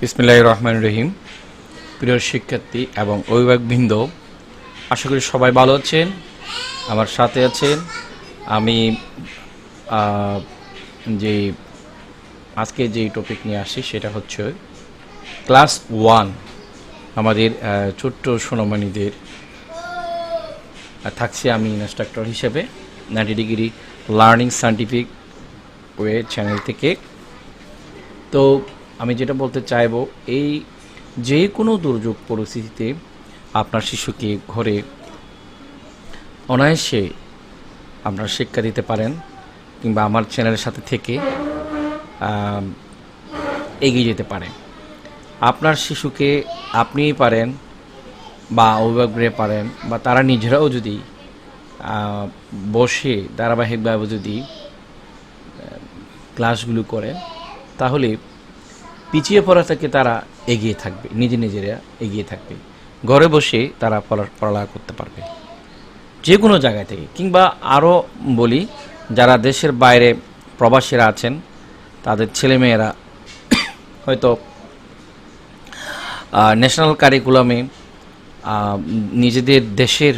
বিসমিল্লাহ রহমান রহিম। প্রিয় শিক্ষার্থী এবং অভিভাবকবৃন্দ, আশা করি সবাই ভালো আছেন, আমার সাথে আছেন। আমি যে আজকে যে টপিক নিয়ে আসি সেটা হচ্ছে ক্লাস ওয়ান আমাদের ছোট্ট সোনামণিদের আর থাকছি আমি ইনস্ট্রাক্টর হিসেবে ninety degree learning scientific way channel থেকে। তো আমি যেটা বলতে চাইব, এই যে কোনো দুর্যোগ পরিস্থিতিতে আপনার শিশুকে ঘরে অনায়াসে আপনারা শিক্ষা দিতে পারেন কিংবা আমার চ্যানেলের সাথে থেকে এগিয়ে যেতে পারেন। আপনার শিশুকে আপনিই পারেন বা অভিভাবকরা পারেন বা তারা নিজেরাও যদি বসে ধারাবাহিকভাবে যদি ক্লাসগুলো করেন, তাহলে পিছিয়ে পড়া থেকে তারা এগিয়ে থাকবে, নিজে নিজেরা এগিয়ে থাকবে। ঘরে বসে তারা পড়া- পড়ালেখা করতে পারবে। যে কোনো জায়গা থেকে। কিংবা আরও বলি, যারা দেশের বাইরে প্রবাসীরা আছেন, তাদের ছেলেমেয়েরা হয়তো ন্যাশনাল কারিকুলামে নিজেদের দেশের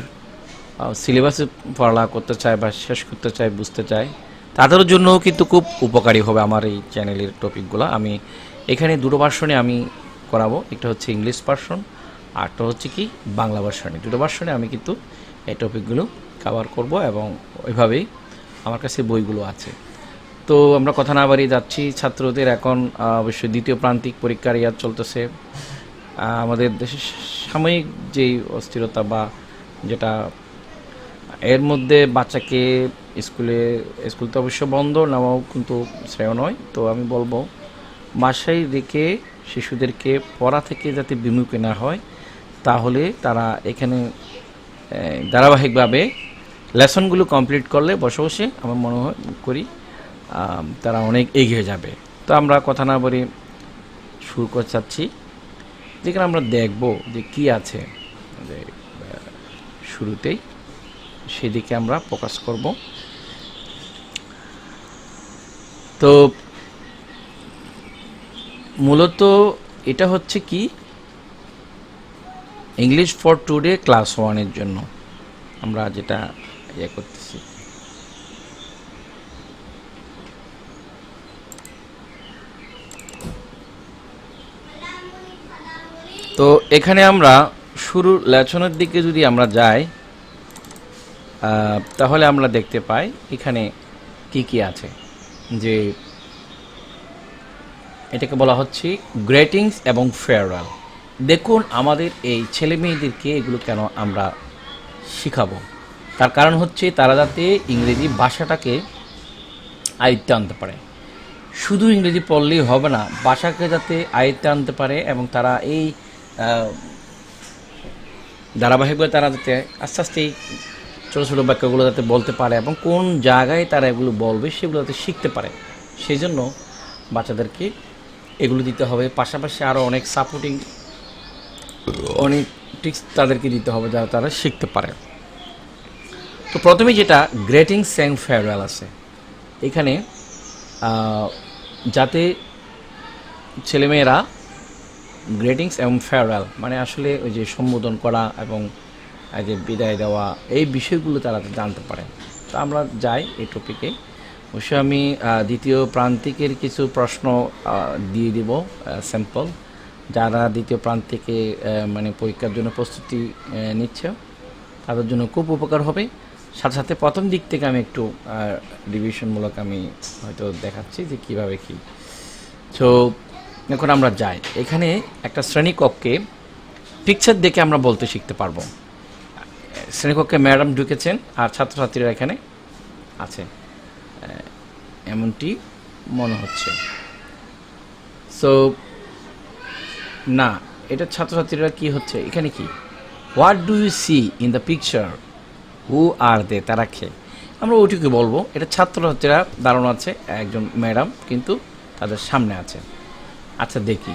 সিলেবাসে পড়ালেখা করতে চায় বা শেষ করতে চায়, বুঝতে চায়, তাদের জন্যও কিন্তু খুব উপকারী হবে আমার এই চ্যানেলের টপিকগুলো আমি এখানে দুটো ভার্সনে আমি করাবো। একটা হচ্ছে ইংলিশ ভার্সন আরটা হচ্ছে কি বাংলা ভার্সনে। দুটো ভার্সনে আমি কিন্তু এই টপিকগুলো কভার করব এবং ওইভাবেই আমার কাছে বইগুলো আছে। তো আমরা কথা না বাড়িয়ে যাচ্ছি। ছাত্রদের এখন অবশ্যই দ্বিতীয় প্রান্তিক পরীক্ষার ইয়াদ চলতেছে। আমাদের দেশের সাময়িক যেই অস্থিরতা বা যেটা, এর মধ্যে বাচ্চাকে স্কুলে, স্কুল তো অবশ্য বন্ধ নেওয়াও কিন্তু শ্রেয় নয়। তো আমি বলব বাসায় রেখে শিশুদেরকে পড়া থেকে যাতে বিমুখে না হয়, তাহলে তারা এখানে ধারাবাহিকভাবে লেসনগুলো কমপ্লিট করলে বসে বসে আমার মনে করি তারা অনেক এগিয়ে যাবে। তো আমরা কথা না বলে শুরু করতে চাচ্ছি। যেখানে আমরা দেখব যে কি আছে যে শুরুতেই, সেদিকে আমরা ফোকাস করব। তো মূলত এটা হচ্ছে কি? ইংলিশ ফর টুডে ক্লাস ওয়ানের জন্য আমরা যেটা ইয়ে করতেছি। তো এখানে আমরা শুরু লেছনের দিকে যদি আমরা যাই তাহলে আমরা দেখতে পাই এখানে কি কি আছে। যে এটাকে বলা হচ্ছে গ্রেটিংস এবং ফেয়ারওয়েল। দেখুন আমাদের এই ছেলে মেয়েদেরকে এগুলো কেন আমরা শিখাবো। তার কারণ হচ্ছে তারা যাতে ইংরেজি ভাষাটাকে আয়ত্তে আনতে পারে। শুধু ইংরেজি পড়লেই হবে না, ভাষাকে যাতে আয়ত্তে আনতে পারে এবং তারা এই ধারাবাহিকভাবে তারা যাতে আস্তে আস্তে এই ছোটো ছোটো বাক্যগুলো যাতে বলতে পারে এবং কোন জায়গায় তারা এগুলো বলবে সেগুলো যাতে শিখতে পারে। সেই জন্য বাচ্চাদেরকে এগুলো দিতে হবে। পাশাপাশি আরও অনেক সাপোর্টিং অনেক টিক্স তাদেরকে দিতে হবে যাতে তারা শিখতে পারে। তো প্রথমে যেটা গ্রেটিং স্যাং ফেয়ারওয়েল আছে। এখানে যাতে ছেলেমেয়েরা গ্রেটিংস এবং ফেয়ারওয়েল মানে আসলে ওই যে সম্বোধন করা এবং যে বিদায় দেওয়া, এই বিষয়গুলো তারা জানতে পারে। তো আমরা যাই এই টপিকে অবশ্যই আমি দ্বিতীয় প্রান্তিকের কিছু প্রশ্ন দিয়ে দিব স্যাম্পল যারা দ্বিতীয় প্রান্তিকে মানে পরীক্ষার জন্য প্রস্তুতি নিচ্ছে, তাদের জন্য খুব উপকার হবে। সাথে সাথে প্রথম দিক থেকে আমি একটু ডিভিশনমূলক আমি হয়তো দেখাচ্ছি যে কীভাবে কি। তো এখন আমরা যাই। এখানে একটা শ্রেণীকক্ষে পিকচার দেখে আমরা বলতে শিখতে পারব। শ্রেণীকক্ষে ম্যাডাম ঢুকেছেন আর ছাত্রছাত্রীরা এখানে আছে। এমনটি মনে হচ্ছে। সো না, এটা ছাত্রছাত্রীরা কি হচ্ছে? এখানে কি? What do you see in the picture who are they তারা খেয়ে আমরা ওইটুকু বলব। এটা ছাত্রছাত্রীরা দাঁড়ানো আছে, একজন ম্যাডাম কিন্তু তাদের সামনে আছে। আচ্ছা দেখি।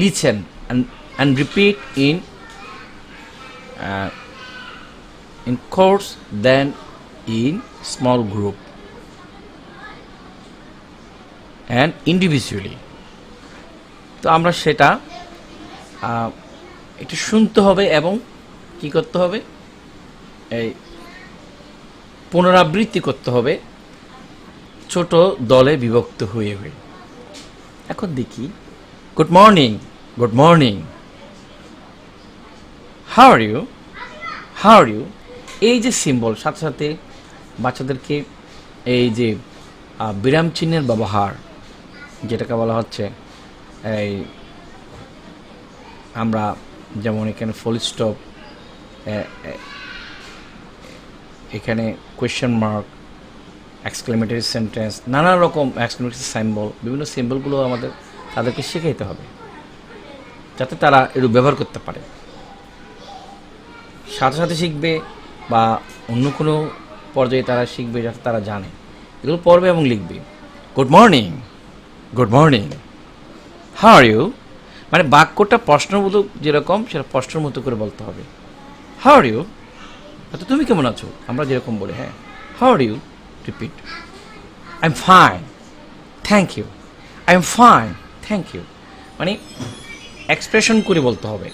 Listen and repeat in in course than in small group. And individually তো আমরা সেটা একটু শুনতে হবে এবং কি করতে হবে? এই পুনরাবৃত্তি করতে হবে ছোট দলে বিভক্ত হয়ে হয়ে। এখন দেখি। Good morning good morning how are you how are you এই যে সিম্বল সাথে সাথে বাচ্চাদেরকে এই যে বিরাম চিহ্নের ব্যবহার। যেটাকে বলা হচ্ছে এই আমরা যেমন এখানে ফুল স্টপ এখানে কোয়েশ্চেন মার্ক এক্সক্লেমেটরি সেন্টেন্স নানা রকম এক্সক্লেমেটরি সিম্বল বিভিন্ন সিম্বলগুলো আমাদের, তাদেরকে শেখাইতে হবে, যাতে তারা এগুলো ব্যবহার করতে পারে। সাথে সাথে শিখবে বা অন্য কোনো পর্যায়ে তারা শিখবে যাতে তারা জানে। এগুলো পড়বে এবং লিখবে। Good morning good morning how are you মানে বাক্যটা প্রশ্নবোধক যেরকম, সেটা প্রশ্নের মতো করে বলতে হবে। হাউ আর ইউ তো তুমি কেমন আছো? আমরা যেরকম বলি হ্যাঁ। How are you repeat I am fine thank you I am fine thank you মানে এক্সপ্রেশন করে বলতে হবে।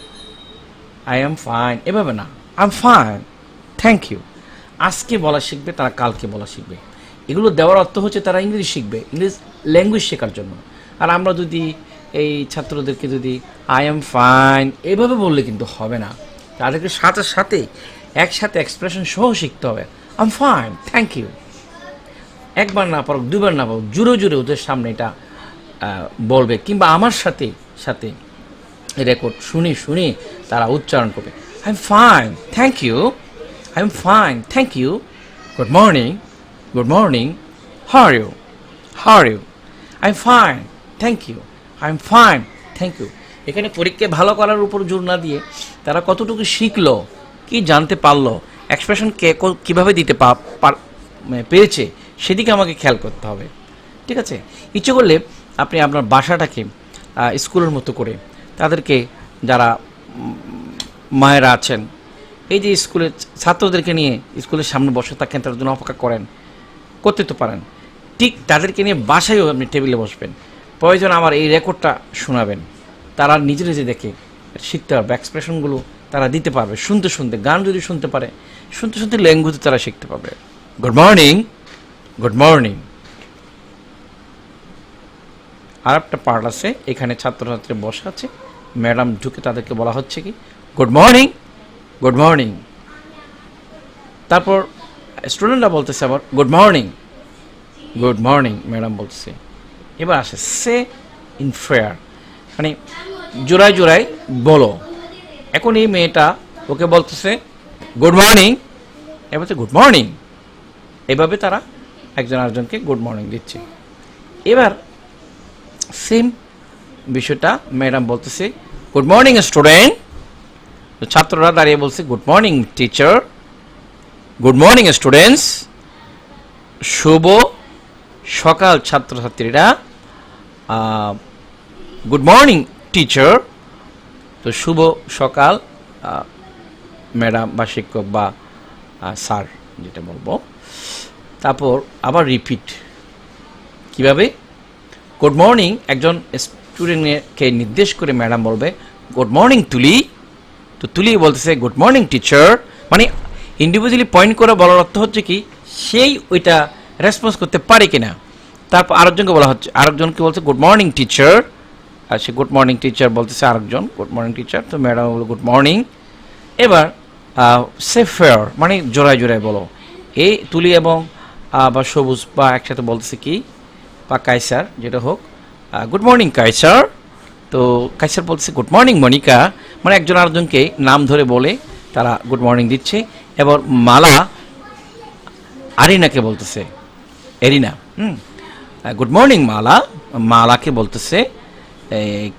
আই এম ফাইন এভাবে না। I am fine thank you আজকে বলা শিখবে, তারা কালকে বলা শিখবে। এগুলো দেওয়ার অর্থ হচ্ছে তারা ইংলিশ শিখবে। ইংলিশ ল্যাঙ্গুয়েজ শেখার জন্য। আর আমরা যদি এই ছাত্রদেরকে যদি আই এম ফাইন এভাবে বললে কিন্তু হবে না। তাদেরকে সাথে সাথে, একসাথে এক্সপ্রেশন সহ শিখতে হবে। I am fine thank you একবার না পারো দুবার না পারো জুড়ে জুড়ে ওদের সামনে এটা বলবে। কিংবা আমার সাথে সাথে রেকর্ড শুনে শুনে তারা উচ্চারণ করবে। I am fine thank you I am fine thank you good morning good morning how're you how're you I am fine thank you I am fine thank you এখানে পরীক্ষায় ভালো করার উপর জোর না দিয়ে তারা কতটুকু শিখলো, কি জানতে পারল এক্সপ্রেশন কে কীভাবে দিতে মানে পেরেছে, সেদিকে আমাকে খেয়াল করতে হবে, ঠিক আছে? ইচ্ছে করলে আপনি আপনার বাসাটাকে স্কুলের মতো করে তাদেরকে যারা মায়েরা আছেন, এই যে স্কুলের ছাত্রদেরকে নিয়ে স্কুলের সামনে বসে থাকেন তাদের জন্য অপেক্ষা করেন, করতে তো পারেন। ঠিক তাদেরকে নিয়ে বাসায়ও আপনি টেবিলে বসবেন। প্রয়োজন আমার এই রেকর্ডটা শোনাবেন। তারা নিজে নিজে দেখে, শিখতে পারবে, এক্সপ্রেশনগুলো তারা দিতে পারবে, শুনতে শুনতে, গান যদি শুনতে পারে, শুনতে শুনতে ল্যাঙ্গুয়েজ তারা শিখতে পারবে। গুড মর্নিং গুড মর্নিং আর একটা পার্ট আছে, এখানে ছাত্রছাত্রী বসে আছে। ম্যাডাম ঢুকে তাদেরকে বলা হচ্ছে কি? গুড মর্নিং গুড মর্নিং তারপর স্টুডেন্টরা বলতেছে আবার good morning good morning madam বলতেছে এবার আসে সে ইন ফেয়ার মানে জোড়ায় জোড়ায় বলো। এখন এই মেয়েটা ওকে বলতেছে গুড মর্নিং এবার বলছে গুড মর্নিং এভাবে তারা একজন আরেকজনকে গুড মর্নিং দিচ্ছে। এবার সেম বিষয়টা ম্যাডাম বলতেছে গুড মর্নিং স্টুডেন্ট ছাত্ররা দাঁড়িয়ে বলছে good morning teacher good morning students শুভ সকাল ছাত্রছাত্রীরা গুড মর্নিং টিচার তো শুভ সকাল ম্যাডাম বা শিক্ষক, বা স্যার যেটা বলব। তারপর আবার রিপিট কীভাবে? গুড মর্নিং একজন স্টুডেন্টকে নির্দেশ করে ম্যাডাম বলবে গুড মর্নিং তুলি। তো তুলি বলতেছে গুড মর্নিং টিচার মানে ইন্ডিভিজুয়ালি পয়েন্ট করে বলার অর্থ হচ্ছে কি, সেই ওইটা রেসপন্স করতে পারে কিনা? তারপর আরেকজনকে বলা হচ্ছে, আরেকজনকে বলছে গুড মর্নিং টিচার আর সে গুড মর্নিং টিচার বলতেছে আরেকজন গুড মর্নিং টিচার তো ম্যাডাম বলো গুড মর্নিং এবার সে ফেয়ার মানে জোড়ায় জোড়ায় বলো। এই তুলি এবং বা সবুজ, বা একসাথে বলতেছে কি? বা কাইসার যেটা হোক। গুড মর্নিং কাইসার তো কাইসার বলতেছে গুড মর্নিং মনিকা। মানে একজন আরেকজনকে নাম ধরে বলে তারা গুড মর্নিং দিচ্ছে। এবার মালা আরিনাকে বলতেছে এরিনা। হুম। Good morning Mala. মালাকে বলতেছে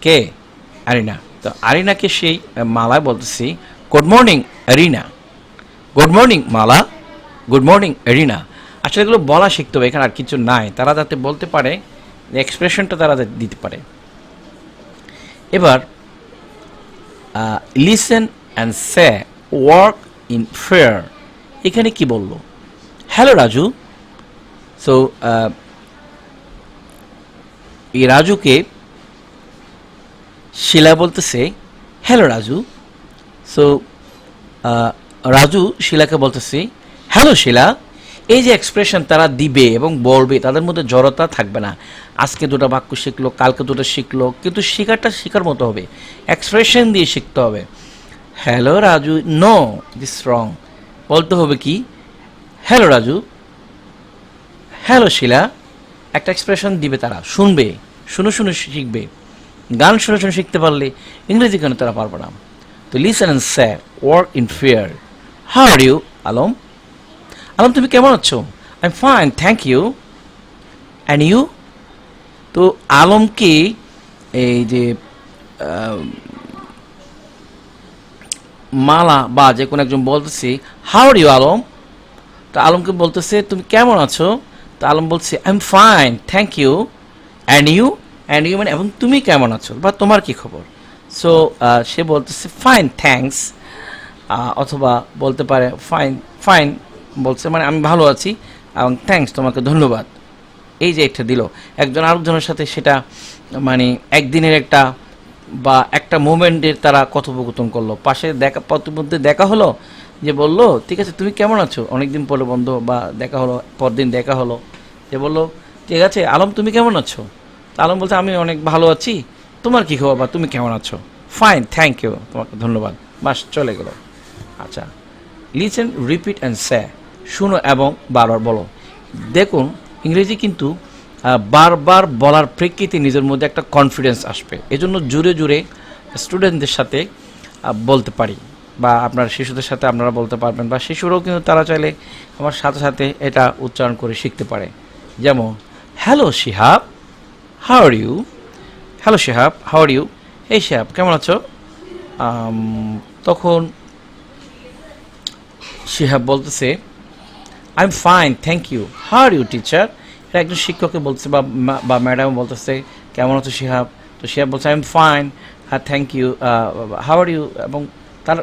কে? আরিনা। তো আরিনাকে সেই মালা বলতেছি good morning Arina good morning Mala. Good morning Arina. আসলে এগুলো বলা শিখতে হবে এখানে আর কিছু নাই। তারা যাতে বলতে পারে এক্সপ্রেশনটা তারা দিতে পারে। এবার listen and say work in pair এখানে কি বলল? হ্যালো রাজু। সো এই রাজুকে শিলা বলতেছে, হ্যালো রাজু। সো রাজু শিলাকে বলতেছে, হ্যালো শিলা। এই যে এক্সপ্রেশন তারা দিবে এবং বলবে, তাদের মধ্যে জড়তা থাকবে না। আজকে দুটো বাক্য শিখলো, কালকে দুটো শিখলো, কিন্তু শেখাটা শেখার মতো হবে। এক্সপ্রেশন দিয়ে শিখতে হবে। Hello Raju no this wrong বলতে হবে কি, হ্যালো রাজু হ্যালো শিলা। একটা এক্সপ্রেশন দিবে তারা, শুনবে, শুনে শুনে শিখবে। গান শুনে শুনে শিখতে পারলে ইংরেজি কেন তারা পারবে না। তো listen and say work in pair how are you Alam? Alam, তুমি কেমন আছো? I fine thank you and you তো আলমকে এই যে মালা বা যে কোনো একজন বলতেছে হাউ আর ইউ আলম? তো আলমকে বলতেছে, তুমি কেমন আছো? তো আলম বলছে I am fine thank you and you and you মানে এবং তুমি কেমন আছো, বা তোমার কি খবর? সো সে বলতেছে ফাইন থ্যাঙ্কস অথবা বলতে পারে ফাইন ফাইন বলছে মানে আমি ভালো আছি, এবং থ্যাঙ্কস তোমাকে ধন্যবাদ। এই যে একটা দিল। একজন আরেকজনের সাথে সেটা মানে একদিনের একটা, বা একটা মোমেন্টের তারা কথোপকথন করল। পাশে দেখা, পথের মধ্যে দেখা হলো যে বলল, ঠিক আছে, তুমি কেমন আছো? অনেকদিন পরে বন্ধ, বা দেখা হলো, পরদিন দেখা হলো। যে বলল, ঠিক আছে, আলম, তুমি কেমন আছো? তা আলম বলছে, আমি অনেক ভালো আছি। তোমার কি খবর বা? তুমি কেমন আছো? ফাইন থ্যাংক ইউ তোমাকে ধন্যবাদ। বাস, চলে গেল। আচ্ছা লিসেন রিপিট অ্যান্ড স্যা শুনো এবং বারবার বলো। দেখুন, ইংরেজি কিন্তু বারবার বলার প্রেক্ষিতে নিজের মধ্যে একটা কনফিডেন্স আসবে। এজন্য জুড়ে জুড়ে স্টুডেন্টদের সাথে বলতে পারি। বা আপনার শিশুদের সাথে আপনারা বলতে পারবেন বা শিশুরাও কিন্তু তারা চাইলে আমার সাথে সাথে এটা উচ্চারণ করে শিখতে পারে। যেমন hello Shihab how are you hello Shihab how are you এই শিহাব কেমন আছো? তখন শিহাব বলতেছে I am fine thank you how are you teacher এটা একজন শিক্ষককে বলতেছে বা বা ম্যাডাম বলতেছে, কেমন আছো শিহাব তো শিহাব বলছে আই এম ফাইন হ্যাঁ thank you how are you এবং তার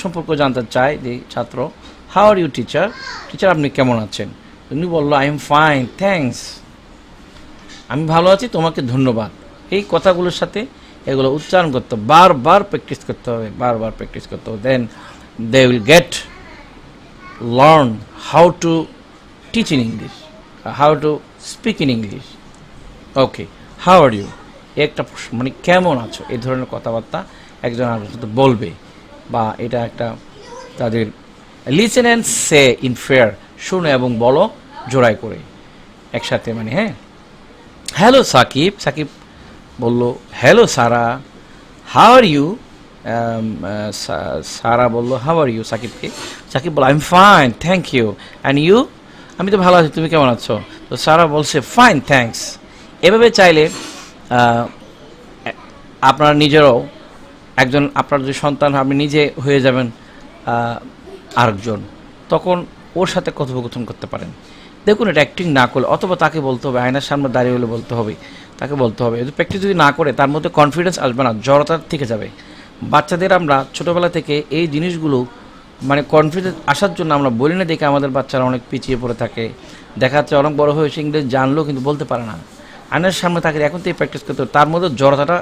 সম্পর্ক জানতে চায় যে ছাত্র। How are you teacher teacher আপনি কেমন আছেন? উনি বলল আই এম ফাইন থ্যাংকস আমি ভালো আছি, তোমাকে ধন্যবাদ। এই কথাগুলোর সাথে এগুলো উচ্চারণ করতে বারবার প্র্যাকটিস করতে হবে, বারবার প্র্যাকটিস করতে হবে। Then they will get learn how to teach in English how to speak in English okay how are you একটা মানে কেমন আছো? এই ধরনের কথাবার্তা একজন আরেকজন বলবে। বা এটা একটা তাদের listen and say in pair শোনো এবং বলো জোড়াই করে। একসাথে মানে হ্যাঁ? হ্যালো সাকিব। সাকিব বলল hello Sara. How are you Sara বলল হাউ আর ইউ সাকিবকে। সাকিব বলল I am fine thank you and you আমি তো ভালো আছি, তুমি কেমন আছো? তো সারা বলছে ফাইন থ্যাঙ্কস এভাবে চাইলে আপনারা নিজেরাও একজন আপনার যে সন্তান আপনি নিজে হয়ে যাবেন আরেকজন। তখন ওর সাথে কথোপকথন করতে পারেন। দেখুন, এটা অ্যাক্টিং না করলে অথবা তাকে বলতে হবে, আয়নার সামনে দাঁড়িয়ে হলে বলতে হবে, তাকে বলতে হবে। যদি প্র্যাকটিস যদি না করে, তার মধ্যে কনফিডেন্স আসবে না, জড়তা থেকে যাবে। বাচ্চাদের আমরা ছোটোবেলা থেকে এই জিনিসগুলো মানে কনফিডেন্স আসার জন্য আমরা বলি না, দেখে আমাদের বাচ্চারা অনেক পিছিয়ে পড়ে থাকে। দেখা যাচ্ছে অনেক বড় হয়েছে, ইংরেজি জানলেও কিন্তু বলতে পারে না। আয়নার সামনে তাকে এখন থেকে প্র্যাকটিস করতে তার মধ্যে জড়তাটা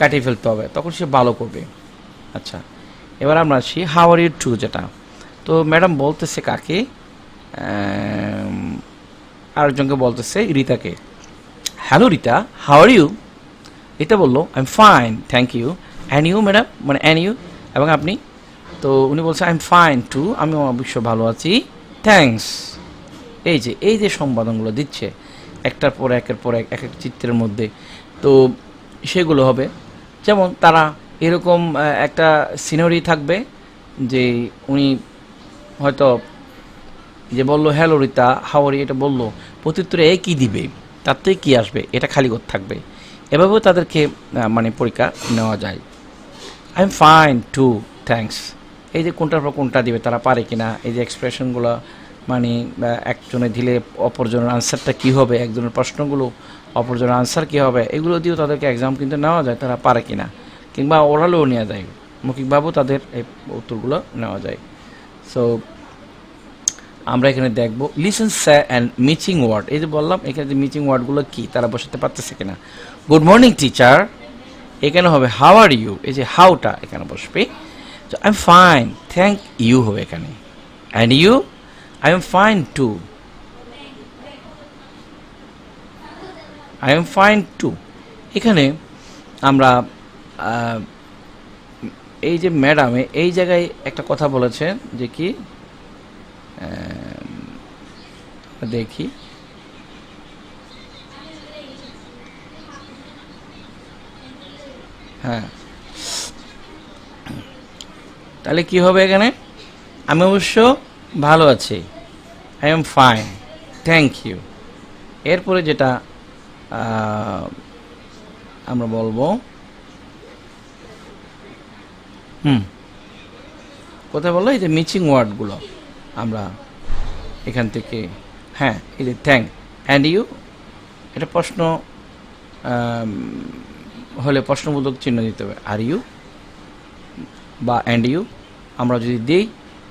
কাটিয়ে ফেলতে হবে, তখন সে ভালো করবে। আচ্ছা এবার আমরা আসি হাওয়ার ইউ টু যেটা। তো ম্যাডাম বলতেছে কাকে? আরেকজনকে বলতেছে রিতাকে। Hello Rita how are you Rita বলল I am fine thank you and you madam? মানে অ্যান ইউ এবং আপনি? তো উনি বলছে আই এম ফাইন টু আমি অবশ্য ভালো আছি। থ্যাঙ্কস এই যে এই যে সম্পাদনগুলো দিচ্ছে, একটার পর একের পর এক এক এক চিত্রের মধ্যে। তো সেগুলো হবে। যেমন তারা এরকম একটা সিনারি থাকবে যে উনি হয়তো যে বলল, হ্যালো রিতা হাওয়ারি এটা বলল, প্রত্যুত্তরে এ কী দিবে? থেকে কী আসবে? এটা খালি করতে থাকবে। এভাবেও তাদেরকে মানে পরীক্ষা নেওয়া যায়। I am fine too thanks এই যে কোনটার পর কোনটা দিবে, তারা পারে কি না এই যে এক্সপ্রেশনগুলো মানে একজনে দিলে অপরজনের আনসারটা কী হবে? একজনের প্রশ্নগুলো অপরজনের আনসার কী হবে? এগুলো দিয়েও তাদেরকে এক্সাম কিন্তু নেওয়া যায়, তারা পারে কি না কিংবা ওরালেও নেওয়া যায়। মৌখিকভাবেও তাদের এই উত্তরগুলো নেওয়া যায়। সো আমরা এখানে দেখব listen say and matching word এই যে বললাম, এখানে যে মিচিং ওয়ার্ডগুলো কি, তারা বসাতে পারতেছে কিনা? গুড মর্নিং টিচার এখানে হবে হাউ আর ইউ এই যে হাউটা এখানে বসবে। I am fine thank you হবে এখানে। And you I am fine too I am fine too এখানে আমরা এই যে ম্যাডাম এই জায়গায় একটা কথা বলেছেন যে কি দেখি। হ্যাঁ। তাহলে কি হবে এখানে? আমি অবশ্য ভালো আছি। I am fine thank you এরপরে যেটা আমরা বলব। হুম। কোথায় বলল? এই যে মিচিং ওয়ার্ডগুলো আমরা এখান থেকে হ্যাঁ এই যে থ্যাংক অ্যান্ড ইউ এটা প্রশ্ন হলে প্রশ্নবোধক চিহ্ন দিতে হবে। আর ইউ বা অ্যান্ড ইউ আমরা যদি দিই,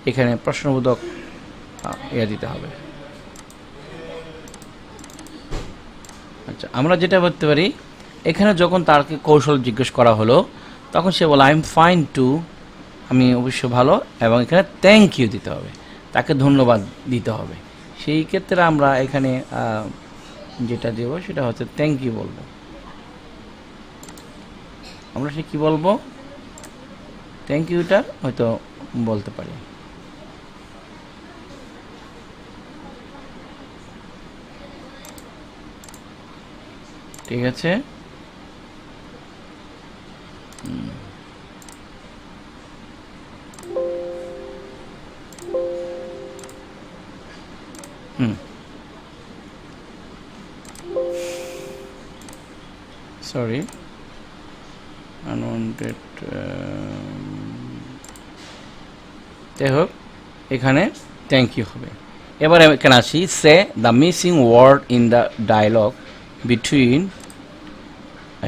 এখানে প্রশ্নবোধক ইয়ে দিতে হবে। আচ্ছা আমরা যেটা বলতে পারি, এখানে যখন তারকে কৌশল জিজ্ঞেস করা হলো, তখন সে বলে আই এম ফাইন টু আমি অবশ্য ভালো, এবং এখানে থ্যাংক ইউ দিতে হবে, তাকে ধন্যবাদ দিতে হবে। সেই ক্ষেত্রে আমরা এখানে যেটা দেবো সেটা হচ্ছে থ্যাংক ইউ বলব। আমরা সে কী বলব? থ্যাংক ইউটা হয়তো বলতে পারি। ঠিক আছে? সরি আনওয়ান্টেড যাই হোক, এখানে থ্যাংক ইউ হবে। এবার এখানে আসি। Say the missing word in the dialogue between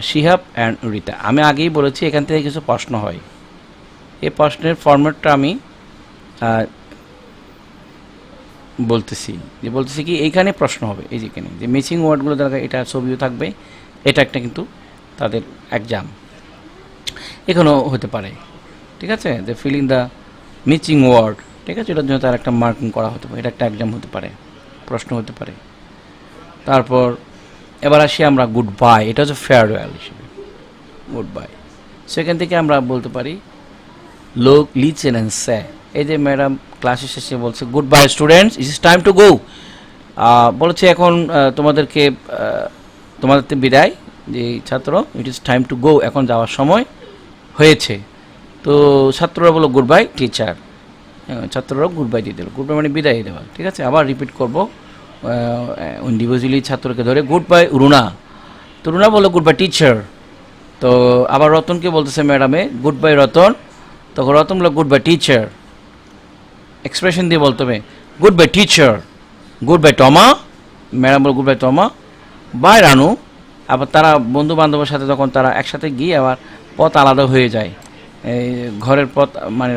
Shihab and Rita. আমি আগেই বলেছি, এখান থেকে কিছু প্রশ্ন হয়। এই প্রশ্নের ফরম্যাটটা আমি বলতেছি। যে বলতেছি কি, এইখানে প্রশ্ন হবে, এই যেখানে যে মিসিং ওয়ার্ডগুলো দ্বারা এটা ছবিও থাকবে, এটা একটা কিন্তু তাদের এক্সাম এখানেও হতে পারে, ঠিক আছে? যে ফিলিং দ্য মিচিং ওয়ার্ড ঠিক আছে? এটার জন্য তার একটা মার্কিং করা হতে পারে, এটা একটা এক্সাম হতে পারে, প্রশ্ন হতে পারে। তারপর এবার আসি আমরা গুড বাই এটা হচ্ছে ফেয়ারওয়েল হিসেবে। গুড বাই সেখান থেকে আমরা বলতে পারি লোক লিচেন অ্যান্ড স্যা এই যে ম্যাডাম ক্লাসে শেষে বলছে good bye students it is time to go বলেছে এখন তোমাদেরকে তোমাদের বিদায়, যে ছাত্র ইট ইস টাইম টু গো এখন যাওয়ার সময় হয়েছে। তো ছাত্ররা বলো গুড বাই টিচার ছাত্ররা গুড বাই দিয়ে দিল। গুড বাই মানে বিদায় দেওয়া। ঠিক আছে, আবার রিপিট করব। ইন্ডিভিজুয়ালি ছাত্রকে ধরে গুড বাই রুনা তো রুনা বলল গুড বাই টিচার তো আবার রতনকে বলতেছে ম্যাডামে গুড বাই রতন. তখন রতন বলল গুড বাই টিচার এক্সপ্রেশন দিয়ে বলতে হবে good bye teacher good bye Toma. Madam বলো good bye Toma. Bye Ranu. আবার তারা বন্ধু বান্ধবের সাথে যখন তারা একসাথে গিয়ে আবার পথ আলাদা হয়ে যায়, এই ঘরের পথ মানে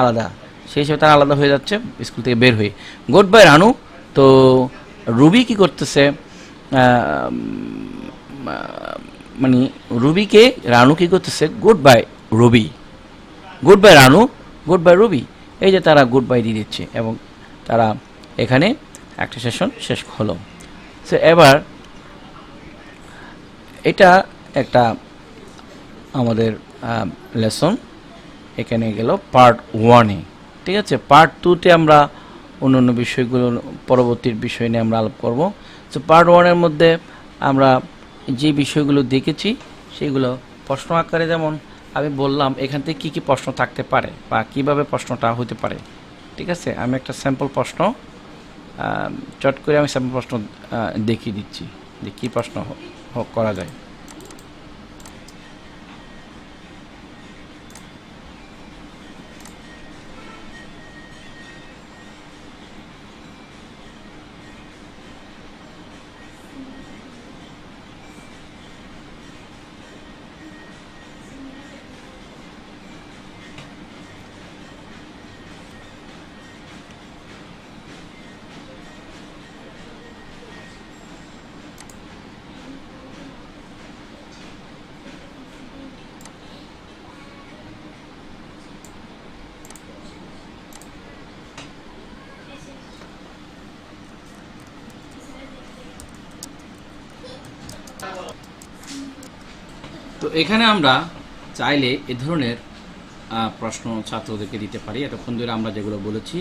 আলাদা, সেই হিসেবে তারা আলাদা হয়ে যাচ্ছে, স্কুল থেকে বের হয়ে। Good bye Ranu. তো রুবি কি করতেছে? মানে রুবিকে, রানু কি করতেছে? Good bye Robi. Good bye Ranu. Good bye Robi. এই যে তারা গুড বাই দিয়ে দিচ্ছে এবং তারা এখানে একটা সেশন শেষ হলো। সে এবার এটা একটা আমাদের লেসন এখানে গেল পার্ট ওয়ানে ঠিক আছে? পার্ট টুতে আমরা অন্য অন্য বিষয়গুলো পরবর্তীর বিষয় নিয়ে আমরা আলাপ করব। তো পার্ট ওয়ানের মধ্যে আমরা যে বিষয়গুলো দেখেছি, সেগুলো প্রশ্ন আকারে যেমন আমি বললাম, এখান থেকে কী কী প্রশ্ন থাকতে পারে বা কীভাবে প্রশ্নটা হতে পারে, ঠিক আছে? আমি একটা স্যাম্পল প্রশ্ন চট করে আমি স্যাম্পল প্রশ্ন দেখিয়ে দিচ্ছি, যে কী প্রশ্ন করা যায়। তো এখানে আমরা চাইলে এ ধরনের প্রশ্ন ছাত্রদেরকে দিতে পারি। এতক্ষণ ধরে আমরা যেগুলো বলেছি,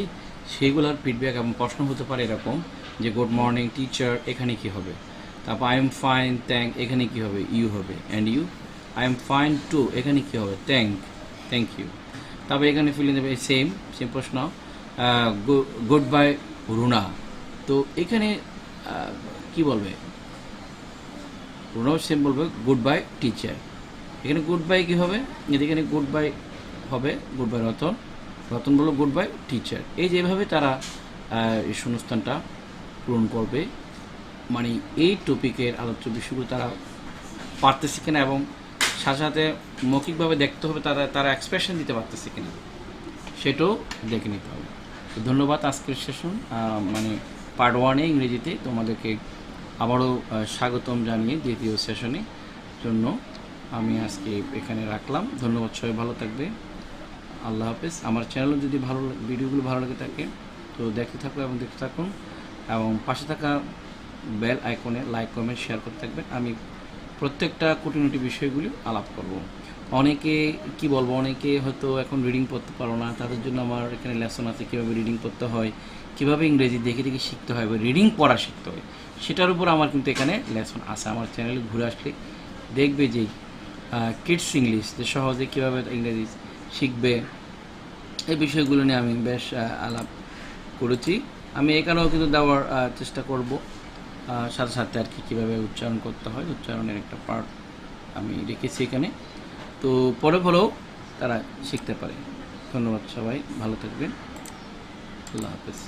সেইগুলোর ফিডব্যাক এবং প্রশ্ন হতে পারে এরকম যে গুড মর্নিং টিচার এখানে কি হবে? তারপর আই এম ফাইন থ্যাংক এখানে কি হবে? ইউ হবে। And you I am fine too এখানে কি হবে? থ্যাংক থ্যাংক ইউ তারপর এখানে ফিলে দেবে সেম সেম প্রশ্ন গুড বাই রুনা তো এখানে কি বলবে? রুনাও সেম বলবে গুড বাই টিচার এখানে গুড বাই কী হবে? এখানে গুড বাই হবে গুড বাই রতন। রতন বলল গুড বাই টিচার এই যেভাবে তারা এই শূন্যস্থানটা পূরণ করবে। মানে এই টপিকের আলোচ্য বিষয়গুলো তারা পারতেছে কিনা এবং সাথে সাথে মৌখিকভাবে দেখতে হবে তারা তারা এক্সপ্রেশন দিতে পারতেছে কিনা, সেটাও দেখে নিতে হবে। তো ধন্যবাদ আজকের সেশন মানে পার্ট ওয়ানে ইংরেজিতে তোমাদেরকে আবারও স্বাগতম জানিয়ে দ্বিতীয় সেশনে জন্য আমি আজকে এখানে রাখলাম। ধন্যবাদ, সবাই ভালো থাকবে। আল্লাহ হাফেজ। আমার চ্যানেলও যদি ভালো ভিডিওগুলো ভালো লাগে থাকে, তো দেখতে থাকুন এবং দেখতে থাকুন। এবং পাশে থাকা বেল আইকনে লাইক কমেন্ট শেয়ার করতে থাকবেন। আমি প্রত্যেকটা কুটিনুটি বিষয়গুলি আলাপ করব। অনেকে, কি বলব, অনেকে হয়তো এখন রিডিং পড়তে পারো না। তাদের জন্য আমার এখানে লেসন আছে, কীভাবে রিডিং পড়তে হয়, কীভাবে ইংরেজি দেখে দেখে শিখতে হয়, বা রিডিং পড়া শিখতে হয়। সেটার উপর আমার কিন্তু এখানে লেসন আছে। আমার চ্যানেলে ঘুরে আসলে দেখবে যে কিডস ইংলিশ যে সহজে কীভাবে ইংরেজি শিখবে, এই বিষয়গুলো নিয়ে আমি বেশ আলাপ করেছি। আমি এখানেও কিন্তু দেওয়ার চেষ্টা করব। সাথে সাথে আর কি কীভাবে উচ্চারণ করতে হয়, উচ্চারণের একটা পার্ট আমি রেখেছি এখানে। তো পরে পরেও তারা শিখতে পারে। ধন্যবাদ সবাই, ভালো থাকবেন। আল্লাহ হাফেজ।